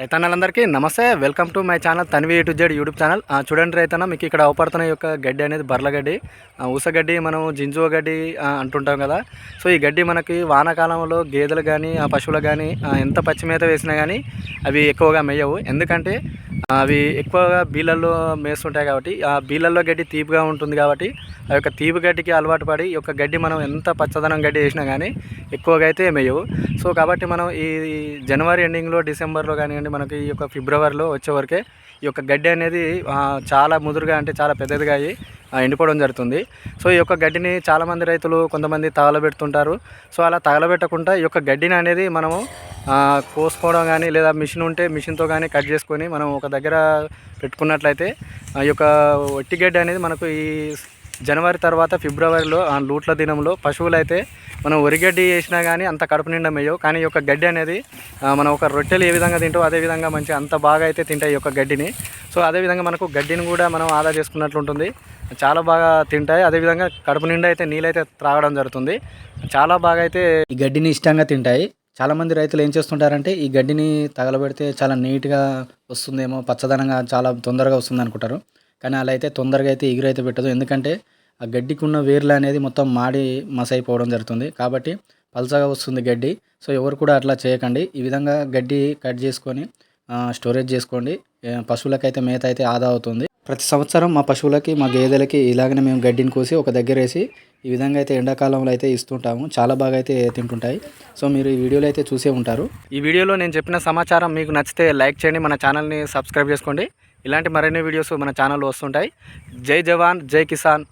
రైతన్నలందరికీ నమస్తే. Welcome to my channel Tanvi to Z YouTube channel. చూడండి రైతన్న మీకు ఇక్కడ అవపడుతున్న యొక్క గడ్డి అనేది బర్ల గడ్డి. ఊసగడ్డి మనం జింజువ గడ్డి అంటుంటాం కదా. సో ఈ గడ్డి మనకి వానాకాలంలో గేదెలు కానీ పశువులు కానీ ఎంత పచ్చి మేత వేసినా కానీ అవి ఎక్కువగా మేయవు. ఎందుకంటే అవి ఎక్కువగా బీళ్ళల్లో మేస్తుంటాయి కాబట్టి ఆ బీళ్ళల్లో గడ్డి తీపిగా ఉంటుంది కాబట్టి ఆ యొక్క తీపి గడ్డికి అలవాటు పడి ఈ యొక్క గడ్డి మనం ఎంత పచ్చదనం గడ్డి వేసినా కానీ ఎక్కువగా అయితే మేయవు సో కాబట్టి మనం ఈ జనవరి ఎండింగ్లో డిసెంబర్లో కానివ్వండి మనకి ఈ యొక్క ఫిబ్రవరిలో వచ్చేవరకే ఈ యొక్క గడ్డి అనేది చాలా ముదురుగా అంటే చాలా పెద్దదిగా అయ్యి ఎండిపోవడం జరుగుతుంది. సో ఈ యొక్క గడ్డిని చాలామంది రైతులు కొంతమంది తగలబెడుతుంటారు. సో అలా తగలబెట్టకుండా ఈ యొక్క గడ్డిని అనేది మనము కోసుకోవడం కానీ లేదా మిషన్ ఉంటే మిషన్తో కానీ కట్ చేసుకొని మనం ఒక దగ్గర పెట్టుకున్నట్లయితే ఆ యొక్క ఒట్టి గడ్డి అనేది మనకు ఈ జనవరి తర్వాత ఫిబ్రవరిలో ఆ లూట్ల దినంలో పశువులు అయితే మనం వరిగడ్డి వేసినా కానీ అంత కడుపు నిండా మేయవు. కానీ ఈ యొక్క గడ్డి అనేది మనం ఒక రొట్టెలు ఏ విధంగా తింటావు అదే విధంగా మంచి అంత బాగా అయితే తింటాయి ఈ యొక్క గడ్డిని. సో అదేవిధంగా మనకు గడ్డిని కూడా మనం ఆదా చేసుకున్నట్లు ఉంటుంది. చాలా బాగా తింటాయి. అదేవిధంగా కడుపు నిండా అయితే నీళ్ళైతే త్రాగడం జరుగుతుంది. చాలా బాగా అయితే ఈ గడ్డిని ఇష్టంగా తింటాయి. చాలామంది రైతులు ఏం చేస్తుంటారంటే ఈ గడ్డిని తగలబెడితే చాలా నీట్గా వస్తుందేమో పచ్చదనంగా చాలా తొందరగా వస్తుంది అనుకుంటారు. కానీ అలా అయితే తొందరగా అయితే ఎగురైతే పెట్టదు. ఎందుకంటే ఆ గడ్డికి ఉన్న వేర్లు అనేది మొత్తం మాడి మసైపోవడం జరుగుతుంది. కాబట్టి పల్చగా వస్తుంది గడ్డి. సో ఎవరు కూడా అట్లా చేయకండి. ఈ విధంగా గడ్డి కట్ చేసుకొని స్టోరేజ్ చేసుకోండి. పశువులకైతే మేత అయితే ఆదా అవుతుంది. ప్రతి సంవత్సరం మా పశువులకి మా గేదెలకి ఇలాగనే మేము గడ్డిని కోసి ఒక దగ్గర వేసి ఈ విధంగా అయితే ఎండాకాలంలో అయితే ఇస్తుంటాము. చాలా బాగా అయితే తింటుంటాయి. సో మీరు ఈ వీడియోలో అయితే చూసే ఉంటారు. ఈ వీడియోలో నేను చెప్పిన సమాచారం మీకు నచ్చితే లైక్ చేయండి మన ఛానల్ని సబ్స్క్రైబ్ చేసుకోండి. ఇలాంటి మరిన్ని వీడియోస్ మన ఛానల్లో వస్తుంటాయి. జై జవాన్ జై కిసాన్.